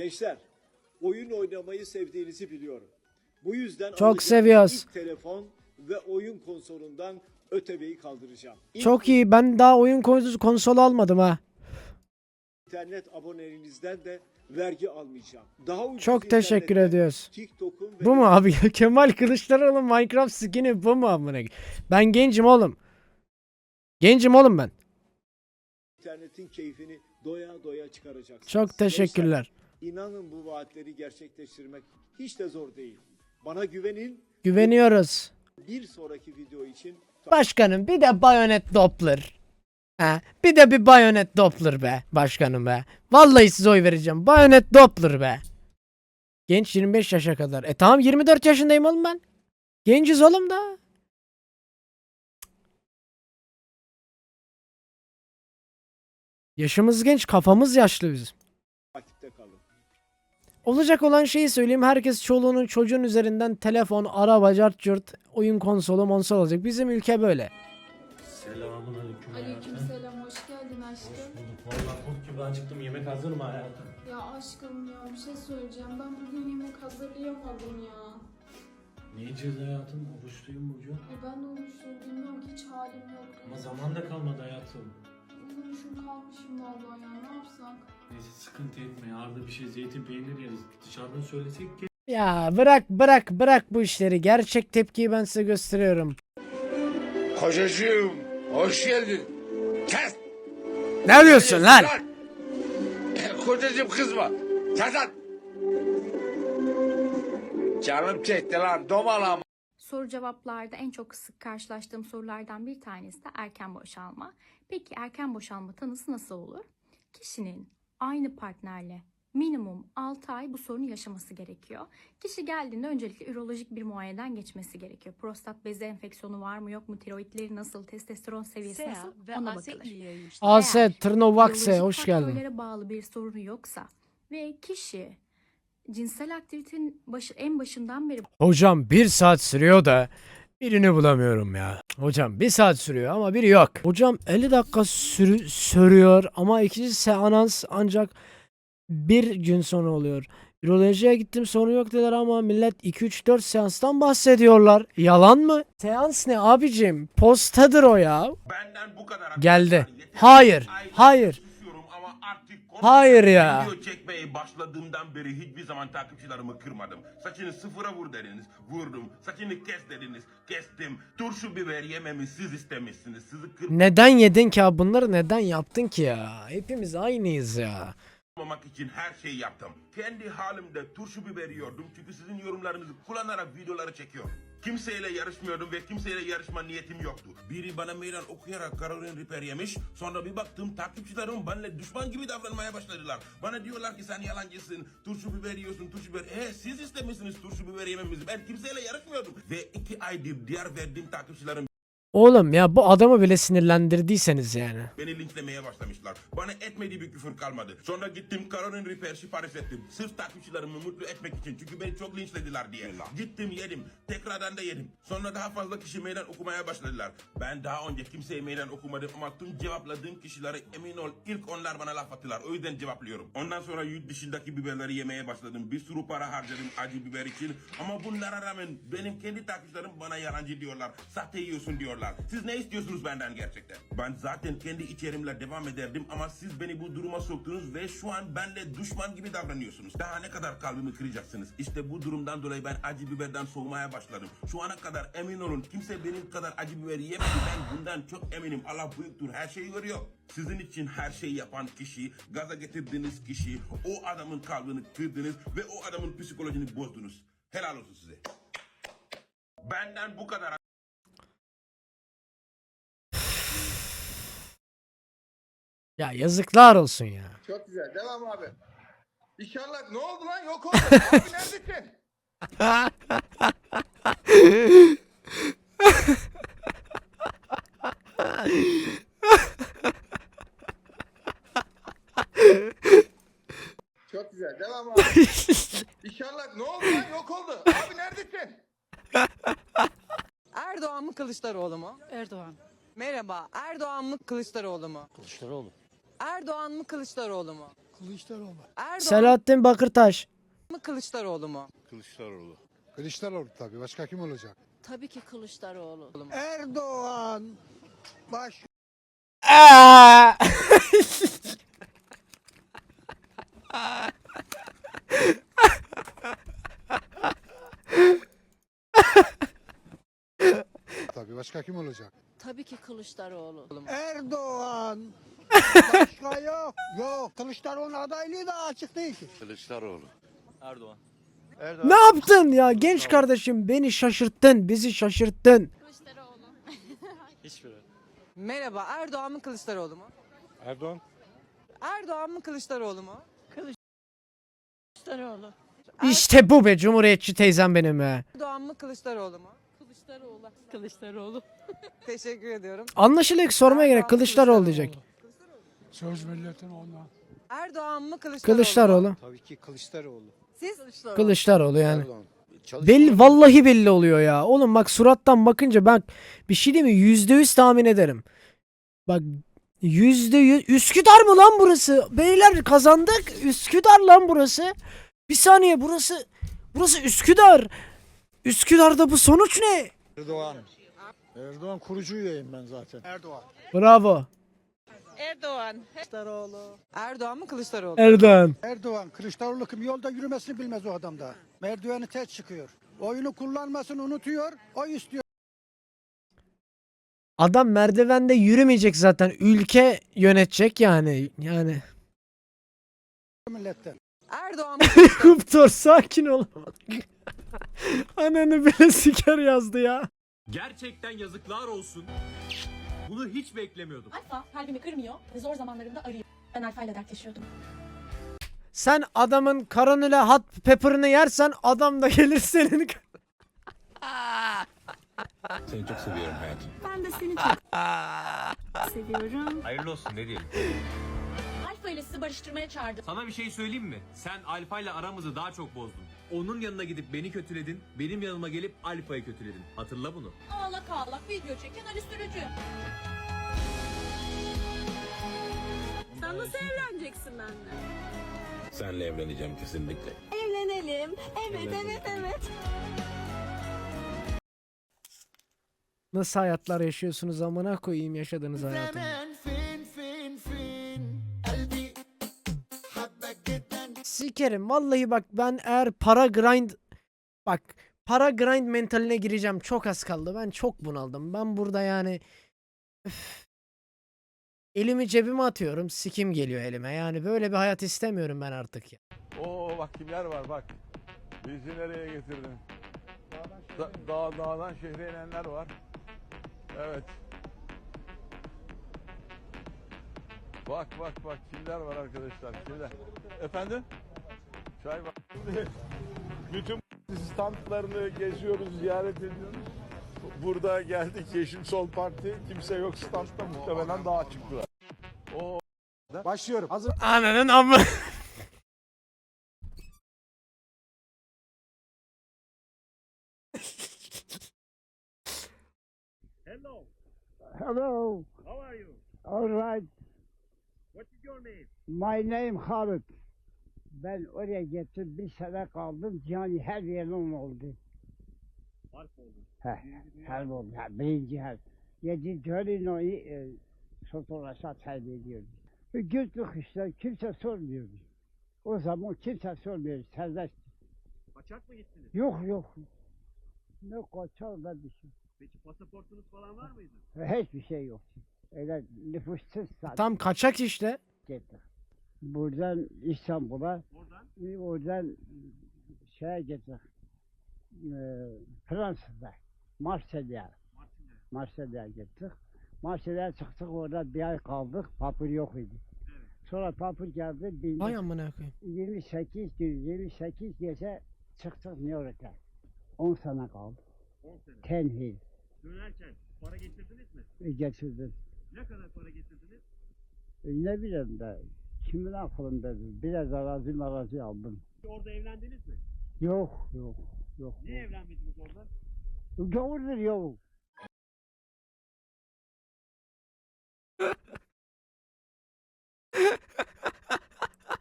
Gençler, oyun oynamayı sevdiğinizi biliyorum. Bu yüzden Çok seviyoruz. telefon ve oyun konsolundan ÖTV'yi kaldıracağım. İlk Çok iyi. Ben daha oyun konsolu konsolu almadım ha. internet aboneliğinizden de vergi almayacağım. Daha ucuz Çok teşekkür internette ediyoruz. TikTok'un ve Bu mu abi? Kemal Kılıçdaroğlu Minecraft skin'i bu mu amına? Ben gencim oğlum. Gencim oğlum ben. internetin keyfini doya doya çıkaracaksınız. Çok teşekkürler. İnanın bu vaatleri gerçekleştirmek hiç de zor değil. Bana güvenin. Güveniyoruz. Bir sonraki video için Başkanım bir de bayonet Doppler. Ha, bir de bir bayonet Doppler be başkanım be. Vallahi size oy vereceğim. Bayonet Doppler be. Genç 25 yaşa kadar. E tamam 24 yaşındayım oğlum ben. Genciz oğlum da. Yaşımız genç, kafamız yaşlı bizim. Olacak olan şeyi söyleyeyim. Herkes çoluğunun çocuğun üzerinden telefon, araba, cart curt, oyun konsolu, monsol olacak. Bizim ülke böyle. Selamun aleyküm hayatım. Aleykümselam, hoş geldin Hoş aşkım. bulduk. Valla kurt gibi acıktım. Yemek hazır mı hayatım? Ya aşkım ya bir şey söyleyeceğim. Ben bugün yemek hazırlayamadım ya. Ne yiyeceğiz hayatım? Oruçluyum bugün. E ben de olmuşum, bilmiyorum ki hiç halim yok. Ama zaman da kalmadı hayatım. Uyumuşum kalmışım vallahi ya, ne yapsak? Neyse sıkıntı etme. Yarın bir şey zeytin peynir yeriz. Dışarıdan söylesek ki. Ya bırak bırak bırak bu işleri. Gerçek tepkiyi ben size gösteriyorum. Kocacığım hoş geldin. Kes. Ne diyorsun lan? Kocacığım kızma. Kes lan. Canım çekti lan domalama. Soru cevaplarda en çok sık karşılaştığım sorulardan bir tanesi de erken boşalma. Peki erken boşalma tanısı nasıl olur? Kişinin aynı partnerle minimum 6 ay bu sorunu yaşaması gerekiyor. Kişi geldiğinde öncelikle ürolojik bir muayeneden geçmesi gerekiyor. Prostat bezi enfeksiyonu var mı yok mu, tiroidleri nasıl, testosteron seviyesi nasıl ona bakılır. AS biyolojik hoş geldin. faktörlere bağlı bir sorunu yoksa ve kişi cinsel aktivitenin başı, en başından beri Hocam bir saat sürüyor da birini bulamıyorum ya. Hocam bir saat sürüyor ama biri yok. Hocam 50 dakika sürü, sürüyor ama ikinci seans ancak bir gün sonra oluyor. Ürolojiye gittim sorun yok dediler ama millet 2-3-4 seanstan bahsediyorlar. Yalan mı? Seans ne abicim? Postadır o ya. Benden bu kadar. Geldi. Hayır, hayır. susuyorum ama artık konuşmaya Hayır ya. Video çekmeye başladığımdan beri hiçbir zaman takipçilerimi kırmadım. Saçını sıfıra vur dediniz. Vurdum. Saçını kes dediniz. Kestim. Turşu biber yememi siz istemişsiniz. Sizi Neden yedin ki abi bunları neden yaptın ki ya? Hepimiz aynıyız ya. kırmamak için her şeyi yaptım. Kendi halimde turşu biber yiyordum. Çünkü sizin yorumlarınızı kullanarak videoları çekiyorum. Kimseyle yarışmıyordum ve kimseyle yarışma niyetim yoktu. Biri bana meydan okuyarak Caroline Reaper yemiş. Sonra bir baktım takipçilerim benimle düşman gibi davranmaya başladılar. Bana diyorlar ki sen yalancısın, turşu biber yiyorsun, turşu biber. E siz istemişsiniz turşu biber yememizi. Ben kimseyle yarışmıyordum. Ve iki aydır diğer verdiğim takipçilerim Oğlum ya bu adamı bile sinirlendirdiyseniz yani. Beni linçlemeye başlamışlar. Bana etmediği bir küfür kalmadı. Sonra gittim Caroline Reaper sipariş ettim. Sırf takipçilerimi mutlu etmek için. Çünkü beni çok linçlediler diye. Gittim yedim. Tekrardan da yedim. Sonra daha fazla kişi meydan okumaya başladılar. Ben daha önce kimseye meydan okumadım ama tüm cevapladığım kişilere emin ol ilk onlar bana laf attılar. O yüzden cevaplıyorum. Ondan sonra yurt dışındaki biberleri yemeye başladım. Bir sürü para harcadım acı biber için. Ama bunlara rağmen benim kendi takipçilerim bana yalancı diyorlar. Sahte yiyorsun diyorlar. Siz ne istiyorsunuz benden gerçekten? Ben zaten kendi içerimle devam ederdim ama siz beni bu duruma soktunuz ve şu an benle düşman gibi davranıyorsunuz. Daha ne kadar kalbimi kıracaksınız? İşte bu durumdan dolayı ben acı biberden soğumaya başladım. Şu ana kadar emin olun kimse benim kadar acı biber yemedi. Ben bundan çok eminim. Allah büyüktür. Her şeyi görüyor. Sizin için her şeyi yapan kişi, gaza getirdiğiniz kişi, o adamın kalbini kırdınız ve o adamın psikolojisini bozdunuz. Helal olsun size. Benden bu kadar. Ya yazıklar olsun ya. Çok güzel devam abi. İnşallah ne oldu lan yok oldu. abi neredesin? Çok güzel devam abi. İnşallah ne oldu lan yok oldu. Abi neredesin? Erdoğan mı Kılıçdaroğlu mu? Erdoğan. Merhaba. Erdoğan mı Kılıçdaroğlu mu? Kılıçdaroğlu. Erdoğan mı Kılıçdaroğlu mu? Kılıçdaroğlu. Erdoğan Selahattin Bakırtaş. mı Kılıçdaroğlu mu? Kılıçdaroğlu. Kılıçdaroğlu tabii. Başka kim olacak? Tabii ki Kılıçdaroğlu. Erdoğan. Baş. Aa! Tabii başka kim olacak? Tabii ki Kılıçdaroğlu. Erdoğan. Başka yok. Yok. Kılıçdaroğlu'nun adaylığı da açık değil ki. Kılıçdaroğlu. Erdoğan. ne yaptın ya genç kardeşim beni şaşırttın bizi şaşırttın. Kılıçdaroğlu. Hiçbiri. Merhaba Erdoğan mı Kılıçdaroğlu mu? Erdoğan. Erdoğan mı Kılıçdaroğlu mu? Kılıçdaroğlu. İşte bu be cumhuriyetçi teyzem benim ya. Erdoğan mı Kılıçdaroğlu mu? Kılıçdaroğlu. Kılıçdaroğlu. Teşekkür ediyorum. Anlaşılıyor ki sormaya gerek Erdoğan, Kılıçdaroğlu diyecek. Söz milletin ondan. Erdoğan mı Kılıçdaroğlu? Kılıçdaroğlu. Tabii ki Kılıçdaroğlu. Siz? Kılıçdaroğlu yani. Erdoğan. Belli vallahi belli oluyor ya. Oğlum bak surattan bakınca ben bir şey değil mi? Yüzde yüz tahmin ederim. Bak yüzde yüz. Üsküdar mı lan burası? Beyler kazandık. Üsküdar lan burası. Bir saniye burası. Burası Üsküdar. Üsküdar'da bu sonuç ne? Erdoğan. Erdoğan kurucu üyeyim ben zaten. Erdoğan. Bravo. Erdoğan. Kılıçdaroğlu. Erdoğan mı Kılıçdaroğlu? Erdoğan. Erdoğan. Kılıçdaroğlu kim yolda yürümesini bilmez o adam da. Merdiveni ters çıkıyor. Oyunu kullanmasını unutuyor. O istiyor Adam merdivende yürümeyecek zaten. Ülke yönetecek yani. Yani. milletten. Erdoğan mı? Kuptor sakin ol. Ananı bile siker yazdı ya. Gerçekten yazıklar olsun. Bunu hiç beklemiyordum. Alfa kalbimi kırmıyor ve zor zamanlarımda arıyor. Ben Alfa ile dertleşiyordum. Sen adamın karınıyla hot pepper'ını yersen adam da gelir senin. Seni çok seviyorum hayatım. Ben de seni çok seviyorum. Hayırlı olsun ne diyelim. Alfa ile sizi barıştırmaya çağırdım. Sana bir şey söyleyeyim mi? Sen Alfa ile aramızı daha çok bozdun. Onun yanına gidip beni kötüledin, benim yanıma gelip Alfa'yı kötüledin. Hatırla bunu. Ağlak ağlak video çeken Ali Sürücü. Sen nasıl evleneceksin benimle? Senle evleneceğim kesinlikle. Evlenelim. Evet evet evet. Nasıl hayatlar yaşıyorsunuz amına koyayım yaşadığınız hayatı. Sikerim vallahi bak ben eğer para grind bak para grind mentaline gireceğim çok az kaldı ben çok bunaldım ben burada yani üf. elimi cebime atıyorum sikim geliyor elime yani böyle bir hayat istemiyorum ben artık ya. Oo bak kimler var bak. Bizi nereye getirdin? Da, dağ, dağdan şehre inenler var. Evet. Bak bak bak kimler var arkadaşlar kimler. Efendim? Çay var. Bütün standlarını geziyoruz, ziyaret ediyoruz. Burada geldik Yeşil Sol Parti. Kimse yok standta muhtemelen daha çıktılar. Oo. Başlıyorum. Hazır. Ananın amı. Hello, Hello. how are you? All right. What is your name? My name Haluk. Ben oraya gittim bir sene kaldım. Yani her yerim oldu. Harf oldu. He, her oldu. He, birinci her. Yedi Torino'yu e, fotoğrafa kaydediyordu. Bir güçlük işte kimse sormuyordu. O zaman kimse sormuyordu. Serbest. Kaçak mı gittiniz? Yok yok. Ne kaçar ne bir şey. Peki pasaportunuz falan var mıydı? Hiçbir şey yoktu. Öyle nüfussuz zaten Tam kaçak işte. gittik. Buradan İstanbul'a, Oradan e, oradan şeye gittik. E, Fransa'da, Marsilya'ya. Marsilya'ya gittik. Marsilya'ya çıktık orada bir ay kaldık. Papur yok idi. Sonra papur geldi. Vay bindik. amına koyayım. 28 gün, 28 gece çıktık New York'a. 10 sene kaldı. 10 sene. Tenhil Dönerken para getirdiniz mi? e, getirdim. Ne kadar para getirdiniz? E, ne bileyim de kimin aklında biraz arazi marazi aldım. Orada evlendiniz mi? Yok yok yok. Niye evlenmediniz orada? Gavurdur yok.